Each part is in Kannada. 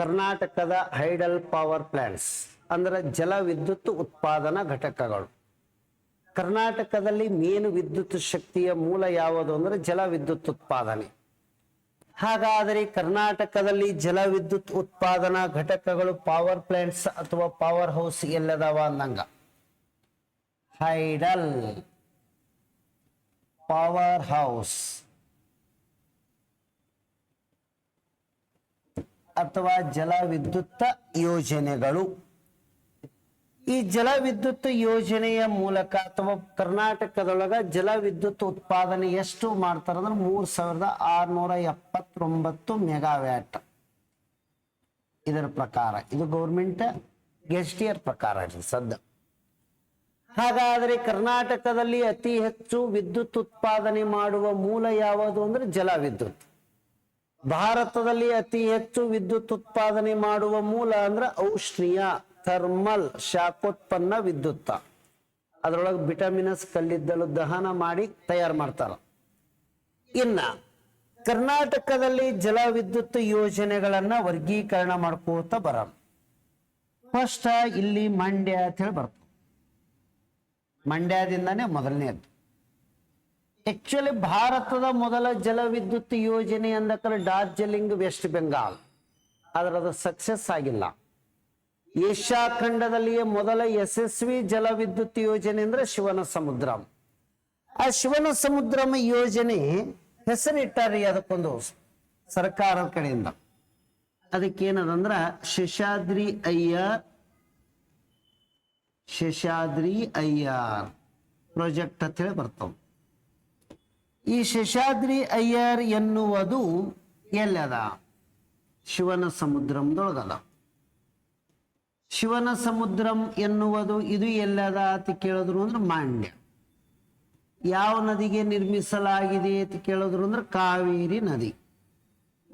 ಕರ್ನಾಟಕದ ಹೈಡಲ್ ಪವರ್ ಪ್ಲಾಂಟ್ಸ್, ಅಂದ್ರೆ ಜಲ ವಿದ್ಯುತ್ ಉತ್ಪಾದನಾ ಘಟಕಗಳು. ಕರ್ನಾಟಕದಲ್ಲಿ ಮೇನು ವಿದ್ಯುತ್ ಶಕ್ತಿಯ ಮೂಲ ಯಾವುದು ಅಂದ್ರೆ ಜಲ ವಿದ್ಯುತ್ ಉತ್ಪಾದನೆ. ಹಾಗಾದರೆ ಕರ್ನಾಟಕದಲ್ಲಿ ಜಲ ವಿದ್ಯುತ್ ಉತ್ಪಾದನಾ ಘಟಕಗಳು ಪವರ್ ಪ್ಲಾಂಟ್ಸ್ ಅಥವಾ ಪವರ್ ಹೌಸ್ ಎಲ್ಲದಾವ ಅಂದಂಗ. Hydel power house. ಅಥವಾ ಜಲ ವಿದ್ಯುತ್ ಯೋಜನೆಗಳು. ಈ ಜಲ ವಿದ್ಯುತ್ ಯೋಜನೆಯ ಮೂಲಕ ಅಥವಾ ಕರ್ನಾಟಕದೊಳಗ ಜಲ ವಿದ್ಯುತ್ ಉತ್ಪಾದನೆ ಎಷ್ಟು ಮಾಡ್ತಾರ ಅಂದ್ರೆ ಮೂರ್ ಸಾವಿರದ ಆರ್ನೂರ ಎಪ್ಪತ್ತೊಂಬತ್ತು ಮೆಗಾವ್ಯಾಟ್. ಇದರ ಪ್ರಕಾರ, ಇದು ಗೌರ್ಮೆಂಟ್ ಗೆಸ್ಟಿಯರ್ ಪ್ರಕಾರ ಸದ್ಯ ಹಾಗಾದರೆ ಕರ್ನಾಟಕದಲ್ಲಿ ಅತಿ ಹೆಚ್ಚು ವಿದ್ಯುತ್ ಉತ್ಪಾದನೆ ಮಾಡುವ ಮೂಲ ಯಾವುದು ಅಂದ್ರೆ ಜಲ ವಿದ್ಯುತ್ ಭಾರತದಲ್ಲಿ ಅತಿ ಹೆಚ್ಚು ವಿದ್ಯುತ್ ಉತ್ಪಾದನೆ ಮಾಡುವ ಮೂಲ ಅಂದ್ರೆ ಔಷ್ಣೀಯ, ಥರ್ಮಲ್, ಶಾಖೋತ್ಪನ್ನ ವಿದ್ಯುತ್ ಅದರೊಳಗೆ ವಿಟಮಿನಸ್ ಕಲ್ಲಿದ್ದಲು ದಹನ ಮಾಡಿ ತಯಾರು ಮಾಡ್ತಾರ. ಇನ್ನ ಕರ್ನಾಟಕದಲ್ಲಿ ಜಲ ವಿದ್ಯುತ್ ಯೋಜನೆಗಳನ್ನ ವರ್ಗೀಕರಣ ಮಾಡ್ಕೋತ ಬರ ಫಸ್ಟ್ ಇಲ್ಲಿ ಮಂಡ್ಯ ಅಂತ ಹೇಳಿ ಬರ್ತದೆ. ಮಂಡ್ಯದಿಂದಾನೇ ಮೊದಲನೇದು ಆಕ್ಚುಲಿ ಭಾರತದ ಮೊದಲ ಜಲ ವಿದ್ಯುತ್ ಯೋಜನೆ ಅಂದಕರೆ ಡಾರ್ಜಿಲಿಂಗ್ ವೆಸ್ಟ್ ಬೆಂಗಾಲ್. ಆದ್ರೆ ಅದು ಸಕ್ಸಸ್ ಆಗಿಲ್ಲ. ಏಷ್ಯಾ ಖಂಡದಲ್ಲಿಯೇ ಮೊದಲ ಯಶಸ್ವಿ ಜಲ ವಿದ್ಯುತ್ ಯೋಜನೆ ಅಂದ್ರೆ ಶಿವನ ಸಮುದ್ರಂ ಆ ಶಿವನ ಸಮುದ್ರಂ ಯೋಜನೆ ಹೆಸರಿಟ್ಟಾರಿ ಅದಕ್ಕೊಂದು ಸರ್ಕಾರದ ಕಡೆಯಿಂದ. ಅದಕ್ಕೇನದಂದ್ರ ಶೇಷಾದ್ರಿ ಅಯ್ಯರ್ ಶೇಷಾದ್ರಿ ಅಯ್ಯರ್ ಪ್ರಾಜೆಕ್ಟ್ ಅಂತ ಹೇಳಿ ಬರ್ತಾವ ಈ ಶೇಷಾದ್ರಿ ಅಯ್ಯರ್ ಎನ್ನುವುದು ಎಲ್ಲದ? ಶಿವನ ಸಮುದ್ರಂದೊಳಗದ. ಶಿವನ ಸಮುದ್ರಂ ಎನ್ನುವುದು ಇದು ಎಲ್ಲದ ಅಂತ ಕೇಳಿದ್ರು ಅಂದ್ರೆ ಮಾಂಡ್ಯ. ಯಾವ ನದಿಗೆ ನಿರ್ಮಿಸಲಾಗಿದೆ ಅಂತ ಕೇಳಿದ್ರು ಅಂದ್ರೆ ಕಾವೇರಿ ನದಿ.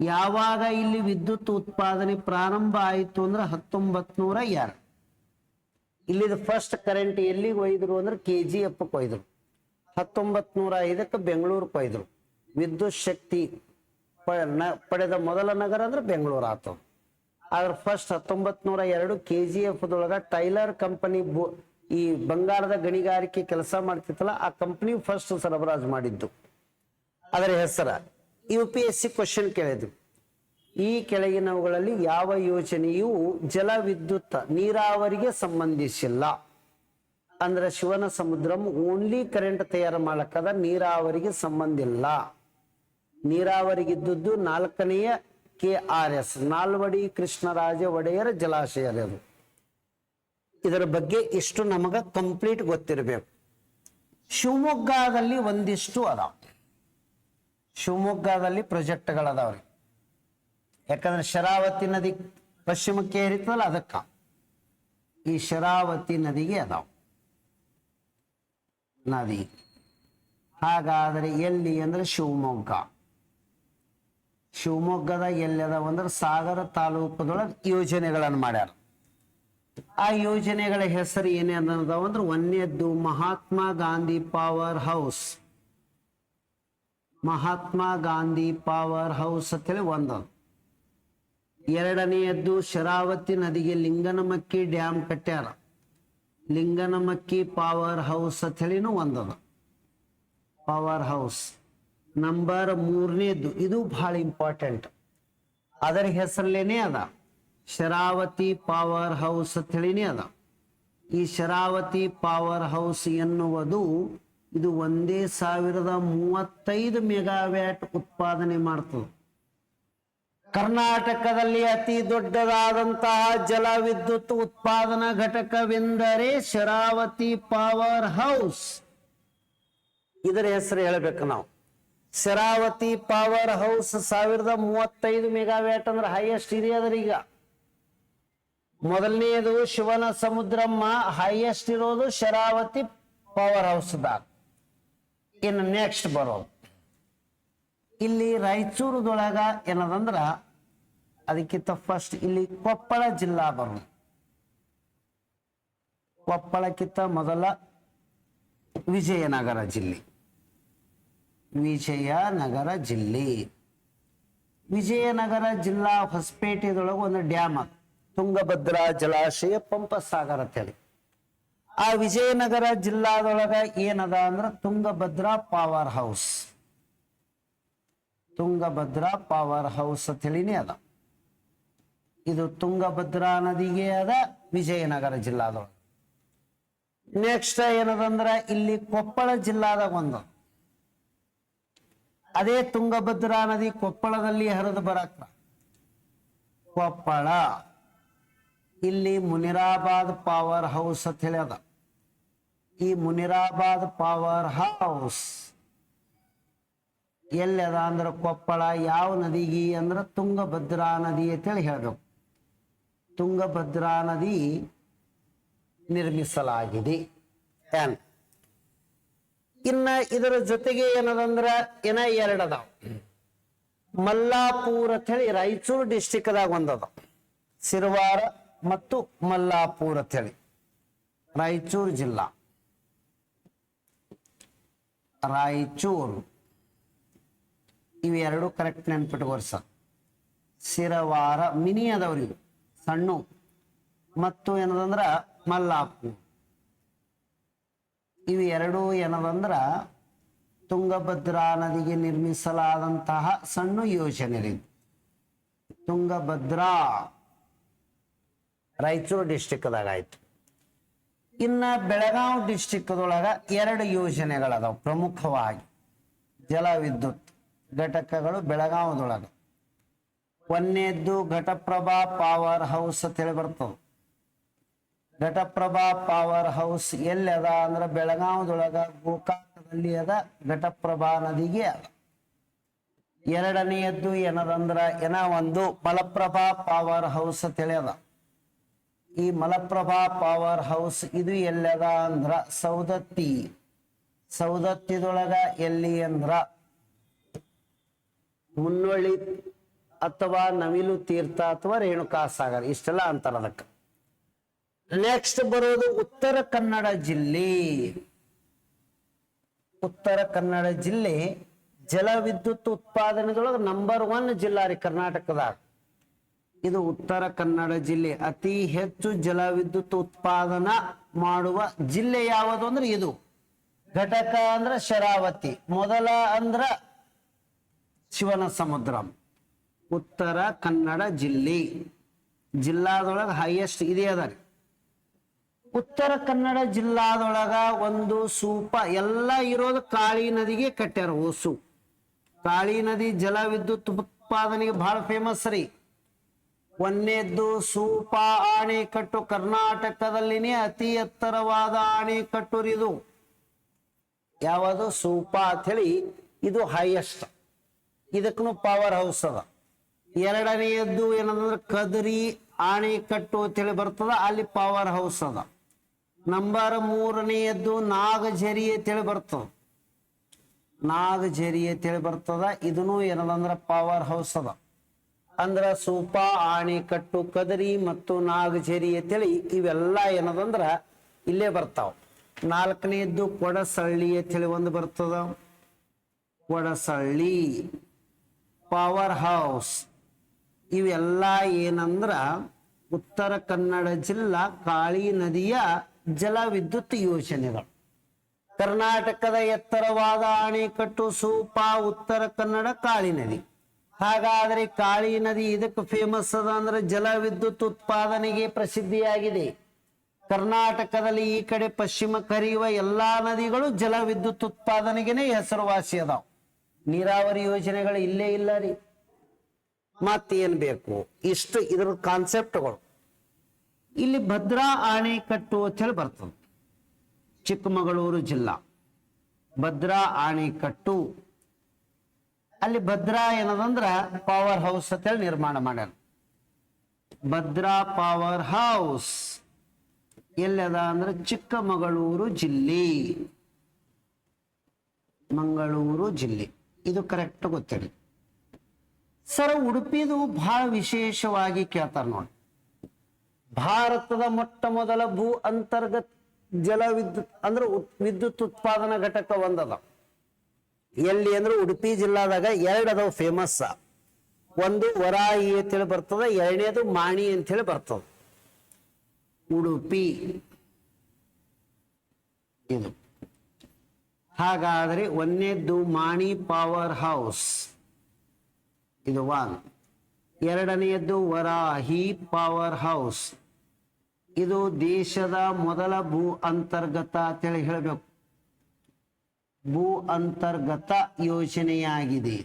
ಯಾವಾಗ ಇಲ್ಲಿ ವಿದ್ಯುತ್ ಉತ್ಪಾದನೆ ಪ್ರಾರಂಭ ಆಯಿತು ಅಂದ್ರೆ ಹತ್ತೊಂಬತ್ ನೂರ ಎರಡು ಇಲ್ಲಿದ ಫಸ್ಟ್ ಕರೆಂಟ್ ಎಲ್ಲಿಗೆ ಒಯ್ದ್ರು ಅಂದ್ರೆ ಕೆ ಜಿ ಎಫ್ ಒಯ್ದ್ರು. ಹತ್ತೊಂಬತ್ ನೂರ ಐದಕ್ಕೆ ಬೆಂಗಳೂರು ಪೈದ್ರು ವಿದ್ಯುತ್ ಶಕ್ತಿ ಪಡೆದ ಮೊದಲ ನಗರ ಅಂದ್ರೆ ಬೆಂಗಳೂರು ಆತು. ಆದ್ರೆ ಫಸ್ಟ್ ಹತ್ತೊಂಬತ್ ನೂರ ಎರಡು ಕೆ ಜಿ ಎಫ್ ದೊಳಗ ಟೈಲರ್ ಕಂಪನಿ ಈ ಬಂಗಾರದ ಗಣಿಗಾರಿಕೆ ಕೆಲಸ ಮಾಡ್ತಿತ್ತಲ್ಲ, ಆ ಕಂಪನಿ ಫಸ್ಟ್ ಸರಬರಾಜು ಮಾಡಿದ್ದು. ಅದರ ಹೆಸರ U P S C question ಕೇಳಿದ್ರು ಈ ಕೆಳಗಿನವುಗಳಲ್ಲಿ ಯಾವ ಯೋಜನೆಯು ಜಲ ವಿದ್ಯುತ್ ನೀರಾವರಿಗೆ ಸಂಬಂಧಿಸಿಲ್ಲ. ಅಂದ್ರೆ ಶಿವನ ಸಮುದ್ರಂ ಓನ್ಲಿ ಕರೆಂಟ್ ತಯಾರು ಮಾಡಕ್ಕದ ನೀರಾವರಿಗೆ ಸಂಬಂಧ ಇಲ್ಲ. ನೀರಾವರಿಗಿದ್ದದ್ದು ನಾಲ್ಕನೆಯ K R S Nalvadi Krishnaraja ಒಡೆಯರ ಜಲಾಶಯ ಅದು. ಇದರ ಬಗ್ಗೆ ಇಷ್ಟು ನಮಗ ಕಂಪ್ಲೀಟ್ ಗೊತ್ತಿರಬೇಕು. ಶಿವಮೊಗ್ಗದಲ್ಲಿ ಒಂದಿಷ್ಟು ಅದಾವ. ಶಿವಮೊಗ್ಗದಲ್ಲಿ ಪ್ರಾಜೆಕ್ಟ್ಗಳದಾವ್ರಿ ಯಾಕಂದ್ರೆ ಶರಾವತಿ ನದಿ ಪಶ್ಚಿಮಕ್ಕೆ ಹರಿತದಲ್ಲ ಅದಕ್ಕ. ಈ ಶರಾವತಿ ನದಿಗೆ ಅದಾವ. ನದಿ. ಹಾಗಾದರೆ ಎಲ್ಲಿ ಅಂದರೆ ಶಿವಮೊಗ್ಗ. ಶಿವಮೊಗ್ಗದ ಎಲ್ಲಿದಾವ ಅಂದ್ರೆ ಸಾಗರ ತಾಲೂಕದೊಳಗೆ ಯೋಜನೆಗಳನ್ನು ಮಾಡ್ಯಾರ. ಆ ಯೋಜನೆಗಳ ಹೆಸರು ಏನೇ ಅದಾವ ಅಂದ್ರೆ ಒಂದೇದ್ದು Mahatma Gandhi power house. Mahatma Gandhi power house ಅಂತೇಳಿ ಒಂದದು ಎರಡನೆಯದ್ದು ಶರಾವತಿ ನದಿಗೆ ಲಿಂಗನಮಕ್ಕಿ ಡ್ಯಾಮ್ ಕಟ್ಟ್ಯಾರ. ಲಿಂಗನಮಕ್ಕಿ ಪವರ್ ಹೌಸ್ ಅಂತ ಹೇಳಿನೂ ಒಂದದ. ಪವರ್ ಹೌಸ್ ನಂಬರ್ ಮೂರನೇದು ಇದು ಬಹಳ ಇಂಪಾರ್ಟೆಂಟ್ ಅದರ ಹೆಸರಲ್ಲೇನೆ ಅದ. ಶರಾವತಿ ಪವರ್ ಹೌಸ್ ಅಂತ ಹೇಳಿನೇ ಅದ. ಈ ಶರಾವತಿ ಪವರ್ ಹೌಸ್ ಎನ್ನುವುದು ಇದು ಒಂದೇ ಸಾವಿರದ ಮೂವತ್ತೈದು ಮೆಗಾವ್ಯಾಟ್ ಉತ್ಪಾದನೆ ಮಾಡ್ತದೆ. ಕರ್ನಾಟಕದಲ್ಲಿ ಅತಿ ದೊಡ್ಡದಾದಂತಹ ಜಲವಿದ್ಯುತ್ ಉತ್ಪಾದನಾ ಘಟಕವೆಂದರೆ ಶರಾವತಿ ಪವರ್ ಹೌಸ್ ಇದರ ಹೆಸರು ಹೇಳಬೇಕು ನಾವು. ಶರಾವತಿ ಪವರ್ ಹೌಸ್ ಸಾವಿರದ ಮೂವತ್ತೈದು ಮೆಗಾವ್ಯಾಟ್ ಅಂದ್ರೆ ಹೈಯೆಸ್ಟ್ ಈಗ. ಮೊದಲನೆಯದು ಶಿವನ ಸಮುದ್ರಮ್ಮ ಹೈಯೆಸ್ಟ್ ಇರೋದು ಶರಾವತಿ ಪವರ್ ಹೌಸ್ದಾಗ ಇನ್ನು ನೆಕ್ಸ್ಟ್ ಬರೋದು. ಇಲ್ಲಿ ರಾಯಚೂರದೊಳಗ ಏನದಂದ್ರ ಅದಕ್ಕಿಂತ ಫಸ್ಟ್ ಇಲ್ಲಿ ಕೊಪ್ಪಳ ಜಿಲ್ಲಾ ಬರೋದು ಕೊಪ್ಪಳಕ್ಕಿಂತ ಮೊದಲ ವಿಜಯನಗರ ಜಿಲ್ಲೆ. ವಿಜಯನಗರ ಜಿಲ್ಲೆ. ವಿಜಯನಗರ ಜಿಲ್ಲಾ ಹೊಸಪೇಟೆದೊಳಗೆ ಒಂದು ಡ್ಯಾಮ್ ಅದು. ತುಂಗಭದ್ರಾ ಜಲಾಶಯ ಪಂಪಸಾಗರ ಅಂತೇಳಿ ಆ ವಿಜಯನಗರ ಜಿಲ್ಲಾದೊಳಗ ಏನದ ಅಂದ್ರ Tungabhadra power house Tungabhadra power house ಅಂತ ಹೇಳಿನೇ ಅದ. ಇದು ತುಂಗಭದ್ರಾ ನದಿಗೆ ಅದ, ವಿಜಯನಗರ ಜಿಲ್ಲಾದೊಳಗೆ. ನೆಕ್ಸ್ಟ್ ಏನದಂದ್ರ ಇಲ್ಲಿ ಕೊಪ್ಪಳ ಜಿಲ್ಲಾದಾಗ ಒಂದು. ಅದೇ ತುಂಗಭದ್ರಾ ನದಿ ಕೊಪ್ಪಳದಲ್ಲಿ ಹರಿದು ಬರಕ ಕೊಪ್ಪಳ. ಇಲ್ಲಿ ಮುನಿರಾಬಾದ್ ಪವರ್ ಹೌಸ್ ಅಂತ ಹೇಳಿ ಈ ಮುನಿರಾಬಾದ್ ಪವರ್ ಹೌಸ್ ಎಲ್ಲದ ಅದ ಅಂದ್ರೆ ಕೊಪ್ಪಳ, ಯಾವ ನದಿಗೆ ಅಂದ್ರೆ ತುಂಗಭದ್ರಾ ನದಿ ಅಂತೇಳಿ ಹೇಳ್ಬೇಕು. ತುಂಗಭದ್ರಾ ನದಿ ನಿರ್ಮಿಸಲಾಗಿದೆ ಇನ್ನ ಇದರ ಜೊತೆಗೆ ಏನದಂದ್ರ ಏನ ಎರಡದಾವ? ಮಲ್ಲಾಪುರ್ ಅಂತ ಹೇಳಿ ರಾಯಚೂರು ಡಿಸ್ಟಿಕ್ದಾಗ ಒಂದದ. ಸಿರವಾರ ಮತ್ತು ಮಲ್ಲಾಪುರ ಅಂತ ಹೇಳಿ. ರಾಯಚೂರು ಜಿಲ್ಲಾ. ರಾಯಚೂರು. ಇವೆರಡು ಕರೆಕ್ಟ್ ನೆನ್ಪಿಟ್ಕೋರಿ ಸರ್. ಸಿರವಾರ ಮಿನಿ ಅದಾವ್ರಿ ಸಣ್ಣ. ಮತ್ತು ಏನದಂದ್ರ ಮಲ್ಲಾಪು. ಇವು ಎರಡು ಏನದಂದ್ರ ತುಂಗಭದ್ರಾ ನದಿಗೆ ನಿರ್ಮಿಸಲಾದಂತಹ ಸಣ್ಣ ಯೋಜನೆ ತುಂಗಭದ್ರಾ ರಾಯಚೂರು ಡಿಸ್ಟಿಕ್ದಾಗ ಆಯ್ತು. ಇನ್ನ ಬೆಳಗಾವಿ ಡಿಸ್ಟಿಕ್ದೊಳಗ ಎರಡು ಯೋಜನೆಗಳದಾವ ಪ್ರಮುಖವಾಗಿ. ಜಲ ವಿದ್ಯುತ್ ಘಟಕಗಳು ಬೆಳಗಾವದೊಳಗ. ಒಂದನೇದ್ದು ಘಟಪ್ರಭಾ ಪವರ್ ಹೌಸ್ ಅಂತ ಹೇಳಿ ಬರ್ತದ. ಘಟಪ್ರಭಾ ಪವರ್ ಹೌಸ್ ಎಲ್ಲಿ ಅದ ಅಂದ್ರೆ ಬೆಳಗಾವದೊಳಗ ಗೋಕಾಕದಲ್ಲಿ ಅದ, ಘಟಪ್ರಭಾ ನದಿಗೆ ಅದ. ಎರಡನೆಯದ್ದು ಏನದಂದ್ರ, ಏನ ಒಂದು ಮಲಪ್ರಭಾ ಪವರ್ ಹೌಸ್ ಅಂತ ಹೇಳಿ ಅದ. ಈ ಮಲಪ್ರಭಾ ಪವರ್ ಹೌಸ್ ಇದು ಎಲ್ಲದ ಅಂದ್ರ ಸೌದತ್ತಿ. ಸೌದತ್ತಿದೊಳಗ ಎಲ್ಲಿ ಅಂದ್ರ ಮುನ್ನೊಳ್ಳಿ ಅಥವಾ ನವಿಲು ತೀರ್ಥ ಅಥವಾ ರೇಣುಕಾ ಸಾಗರ್ ಇಷ್ಟೆಲ್ಲ ಅಂತಾರ ಅದಕ್ಕೆ. ನೆಕ್ಸ್ಟ್ ಬರೋದು ಉತ್ತರ ಕನ್ನಡ ಜಿಲ್ಲೆ. ಉತ್ತರ ಕನ್ನಡ ಜಿಲ್ಲೆ, ಜಲ ವಿದ್ಯುತ್ ಉತ್ಪಾದನೆದೊಳಗೆ ನಂಬರ್ ಒನ್ ಜಿಲ್ಲಾ ರೀ ಕರ್ನಾಟಕದಾಗ. ಇದು ಉತ್ತರ ಕನ್ನಡ ಜಿಲ್ಲೆ. ಅತಿ ಹೆಚ್ಚು ಜಲ ವಿದ್ಯುತ್ ಉತ್ಪಾದನಾ ಮಾಡುವ ಜಿಲ್ಲೆ ಯಾವುದು ಅಂದ್ರೆ ಇದು. ಘಟಕ ಅಂದ್ರ ಶರಾವತಿ. ಮೊದಲ ಅಂದ್ರ ಶಿವನ ಸಮುದ್ರ ಉತ್ತರ ಕನ್ನಡ ಜಿಲ್ಲೆ. ಜಿಲ್ಲಾದೊಳಗ ಹೈಯೆಸ್ಟ್ ಇದೇ ಅದ ರೀ. ಉತ್ತರ ಕನ್ನಡ ಜಿಲ್ಲಾದೊಳಗ ಒಂದು ಸೂಪ ಎಲ್ಲ ಇರೋದು ಕಾಳಿ ನದಿಗೆ ಕಟ್ಟ್ಯಾರ ಓಸು ಕಾಳಿ ನದಿ ಜಲ ವಿದ್ಯುತ್ ಉತ್ಪಾದನೆಗೆ ಬಹಳ ಫೇಮಸ್ ರೀ. ಒಂದೇದ್ದು ಸೂಪ ಆಣೆಕಟ್ಟು ಕರ್ನಾಟಕದಲ್ಲಿನೇ ಅತಿ ಎತ್ತರವಾದ ಆಣೆಕಟ್ಟು ರೀ ಇದು. ಯಾವುದು ಸೂಪ ಅಂತ ಹೇಳಿ ಇದು ಹೈಯೆಸ್ಟ್ ಇದಕ್ಕೂ ಪವರ್ ಹೌಸ್ ಅದ. ಎರಡನೆಯದ್ದು ಏನಂದ್ರೆ ಕದರಿ ಆಣೆಕಟ್ಟು ಅಂತೇಳಿ ಬರ್ತದ, ಅಲ್ಲಿ ಪವರ್ ಹೌಸ್ ಅದ. ನಂಬರ್ ಮೂರನೆಯದ್ದು ನಾಗಝರಿ ಅಂತೇಳಿ ಬರ್ತದ. ನಾಗಝರಿ ಅಂತೇಳಿ ಬರ್ತದ, ಇದನ್ನು ಏನದಂದ್ರ ಪವರ್ ಹೌಸ್ ಅದ. ಅಂದ್ರ ಸೂಪ ಆಣೆಕಟ್ಟು ಕದರಿ ಮತ್ತು ನಾಗಝರಿ ಅಂತೇಳಿ ಇವೆಲ್ಲ ಏನದಂದ್ರ ಇಲ್ಲೇ ಬರ್ತಾವ. ನಾಲ್ಕನೆಯದ್ದು ಕೊಡಸಳ್ಳಿ ಅಂತೇಳಿ ಒಂದು ಬರ್ತದ. ಕೊಡಸಳ್ಳಿ ಪವರ್ ಹೌಸ್ ಇವೆಲ್ಲ ಏನಂದ್ರ ಉತ್ತರ ಕನ್ನಡ ಜಿಲ್ಲಾ ಕಾಳಿ ನದಿಯ ಜಲ ವಿದ್ಯುತ್ ಯೋಜನೆಗಳು. ಕರ್ನಾಟಕದ ಎತ್ತರವಾದ ಅಣೆಕಟ್ಟು ಸೂಪ ಉತ್ತರ ಕನ್ನಡ ಕಾಳಿ ನದಿ. ಹಾಗಾದ್ರೆ ಕಾಳಿ ನದಿ ಇದಕ್ಕೆ ಫೇಮಸ್ ಅದ ಅಂದ್ರೆ ಜಲ ವಿದ್ಯುತ್ ಉತ್ಪಾದನೆಗೆ ಪ್ರಸಿದ್ಧಿಯಾಗಿದೆ. ಕರ್ನಾಟಕದಲ್ಲಿ ಈ ಕಡೆ ಪಶ್ಚಿಮ ಕರೆಯುವ ಎಲ್ಲಾ ನದಿಗಳು ಜಲ ವಿದ್ಯುತ್ ಉತ್ಪಾದನೆಗೆನೆ ಹೆಸರುವಾಸಿ ಅದಾವ. ನೀರಾವರಿ ಯೋಜನೆಗಳು ಇಲ್ಲೇ ಇಲ್ಲ ರೀ. ಮತ್ತೇನ್ ಬೇಕು? ಇಷ್ಟು ಇದ್ರ ಕಾನ್ಸೆಪ್ಟ್ಗಳು ಇಲ್ಲಿ ಭದ್ರಾ ಅಣೆಕಟ್ಟು ಅಂತ ಹೇಳಿ ಬರ್ತದೆ. ಚಿಕ್ಕಮಗಳೂರು ಜಿಲ್ಲಾ. ಭದ್ರಾ ಅಣೆಕಟ್ಟು ಅಲ್ಲಿ ಭದ್ರಾ ಏನದಂದ್ರ ಪವರ್ ಹೌಸ್ ಅಂತ ಹೇಳಿ ನಿರ್ಮಾಣ ಮಾಡ್ಯಾರ. ಭದ್ರಾ ಪವರ್ ಹೌಸ್ ಎಲ್ಲದ ಅಂದ್ರೆ ಚಿಕ್ಕಮಗಳೂರು ಜಿಲ್ಲೆ. ಮಂಗಳೂರು ಜಿಲ್ಲೆ. ಇದು ಕರೆಕ್ಟ್ ಗೊತ್ತಿರಿ. ಸರ್ ಉಡುಪಿದು ಬಹಳ ವಿಶೇಷವಾಗಿ ಕೇಳ್ತಾರೆ ನೋಡಿ. ಭಾರತದ ಮೊಟ್ಟ ಮೊದಲ ಭೂ ಅಂತರ್ಗತ ಜಲ ವಿದ್ಯುತ್ ಅಂದ್ರೆ ವಿದ್ಯುತ್ ಉತ್ಪಾದನಾ ಘಟಕ ಒಂದದ. ಎಲ್ಲಿ ಅಂದ್ರೆ ಉಡುಪಿ ಜಿಲ್ಲಾದಾಗ ಎರಡು ಅದಾವ ಫೇಮಸ್ ಒಂದು ವರಾಯಿ ಅಂತೇಳಿ ಬರ್ತದ, ಎರಡನೇದು ಮಾಣಿ ಅಂತೇಳಿ ಬರ್ತದ. ಉಡುಪಿ. ಇದು. ಹಾಗಾದ್ರೆ ಒಂದನೇದ್ದು ಮಾಣಿ ಪವರ್ ಹೌಸ್ ಇದು ಒನ್ ಎರಡನೆಯದ್ದು ವರಾಹಿ ಪವರ್ ಹೌಸ್ ಇದು ದೇಶದ ಮೊದಲ ಭೂ ಅಂತರ್ಗತ ಅಂತೇಳಿ ಹೇಳಬೇಕು. ಭೂ ಅಂತರ್ಗತ ಯೋಜನೆಯಾಗಿದೆ.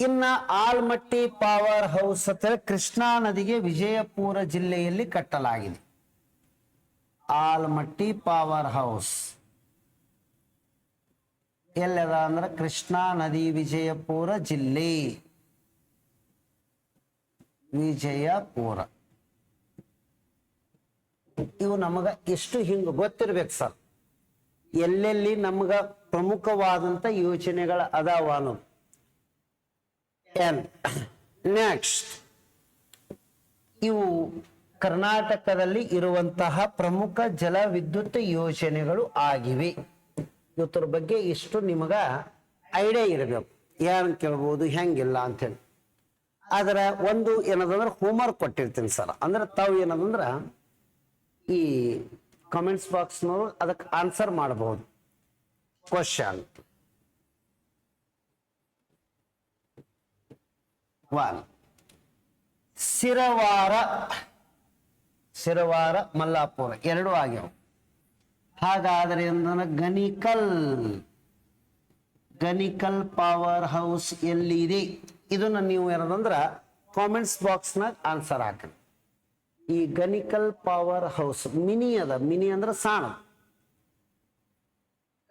ಇನ್ನ ಆಲ್ಮಟ್ಟಿ ಪವರ್ ಹೌಸ್ ಅಂತೇಳಿ ಕೃಷ್ಣಾ ನದಿಗೆ ವಿಜಯಪುರ ಜಿಲ್ಲೆಯಲ್ಲಿ ಕಟ್ಟಲಾಗಿದೆ. ಆಲ್ಮಟ್ಟಿ ಪವರ್ ಹೌಸ್ ಎಲ್ಲದ ಅಂದ್ರೆ ಕೃಷ್ಣಾ ನದಿ ವಿಜಯಪುರ ಜಿಲ್ಲೆ. ವಿಜಯಪುರ. ಇವು ನಮಗ ಎಷ್ಟು ಹಿಂಗ ಗೊತ್ತಿರ್ಬೇಕು ಸರ್. ಎಲ್ಲೆಲ್ಲಿ ನಮಗ ಪ್ರಮುಖವಾದಂತ ಯೋಜನೆಗಳ ಅದಾವ ಅನ್ನೋದು ನೆಕ್ಸ್ಟ್ ಇವು ಕರ್ನಾಟಕದಲ್ಲಿ ಇರುವಂತಹ ಪ್ರಮುಖ ಜಲ ವಿದ್ಯುತ್ ಯೋಜನೆಗಳು ಆಗಿವೆ. ಇವತ್ತರ ಬಗ್ಗೆ ಇಷ್ಟು ನಿಮಗೆ ಐಡಿಯಾ ಇರಬೇಕು. ಯಾರನ್ನ ಕೇಳ್ಬೋದು, ಹೆಂಗಿಲ್ಲ ಅಂತೇಳಿ ಆದ್ರೆ ಒಂದು ಏನದಂದ್ರೆ ಹೋಮ್ವರ್ಕ್ ಕೊಟ್ಟಿರ್ತೀನಿ ಸರ್. ಅಂದ್ರೆ ತಾವು ಏನದಂದ್ರ ಈ ಕಾಮೆಂಟ್ಸ್ ಬಾಕ್ಸ್ನವರು ಅದಕ್ಕೆ ಆನ್ಸರ್ ಮಾಡಬಹುದು ಕ್ವಶನ್ ಒನ್ ಸಿರವಾರ ಸಿರವಾರ ಮಲ್ಲಾಪುರ. ಎರಡು ಆಗ್ಯಾವ ಹಾಗಾದರೆ ಗನಿಕಲ್. ಗನಿಕಲ್ ಪವರ್ ಹೌಸ್ ಎಲ್ಲಿದೆ? ಇದನ್ನ ನೀವು ಏನದಂದ್ರೆ ಕಾಮೆಂಟ್ಸ್ ಬಾಕ್ಸ್ನಾಗ ಆನ್ಸರ್ ಹಾಕಿ ಈ ಗನಿಕಲ್ ಪವರ್ ಹೌಸ್ ಮಿನಿ ಅದ. ಮಿನಿ ಅಂದ್ರೆ ಸಾಣ.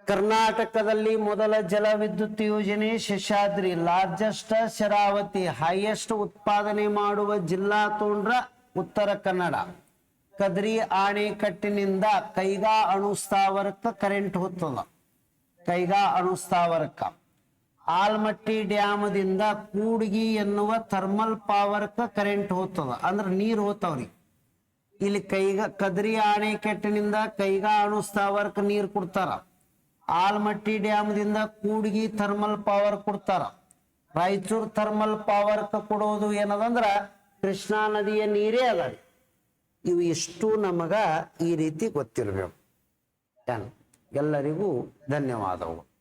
ಕರ್ನಾಟಕದಲ್ಲಿ ಮೊದಲ ಜಲ ವಿದ್ಯುತ್ ಯೋಜನೆ ಶೇಷಾದ್ರಿ. ಲಾರ್ಜೆಸ್ಟ್ ಶರಾವತಿ ಹೈಯೆಸ್ಟ್ ಉತ್ಪಾದನೆ ಮಾಡುವ ಜಿಲ್ಲಾ ತೋಂಡ್ರ ಉತ್ತರ ಕನ್ನಡ. ಕದ್ರಿ ಆಣೆಕಟ್ಟಿನಿಂದ ಕೈಗಾ ಅಣು ಸ್ಥಾವರಕ್ಕೆ ಕರೆಂಟ್ ಹೋಗ್ತದ ಕೈಗಾ ಅಣು ಸ್ಥಾವರಕ್ಕ. ಆಲ್ಮಟ್ಟಿ ಡ್ಯಾಮದಿಂದ ಕೂಡ್ಗಿ ಎನ್ನುವ ಥರ್ಮಲ್ ಪವರ್ಕ ಕರೆಂಟ್ ಹೋಗ್ತದ ಅಂದ್ರೆ ನೀರು ಹೋಗ್ತಾವ್ರಿ ಇಲ್ಲಿ ಕೈಗ, ಕದ್ರಿ ಆಣೆಕಟ್ಟಿನಿಂದ ಕೈಗಾ ಅಣು ಸ್ಥಾವರಕ್ಕೆ ನೀರು ಕೊಡ್ತಾರ. ಆಲ್ಮಟ್ಟಿ ಡ್ಯಾಮ್ದಿಂದ ಕೂಡ್ಗಿ ಥರ್ಮಲ್ ಪವರ್ ಕೊಡ್ತಾರ. ರಾಯಚೂರು ಥರ್ಮಲ್ ಪವರ್ ಕೊಡೋದು ಏನದಂದ್ರ ಕೃಷ್ಣಾ ನದಿಯ ನೀರೇ ಅದ. ಇವು ಇಷ್ಟು ನಮಗ ಈ ರೀತಿ ಗೊತ್ತಿರಬೇಕು. ಎಲ್ಲರಿಗೂ ಧನ್ಯವಾದಗಳು.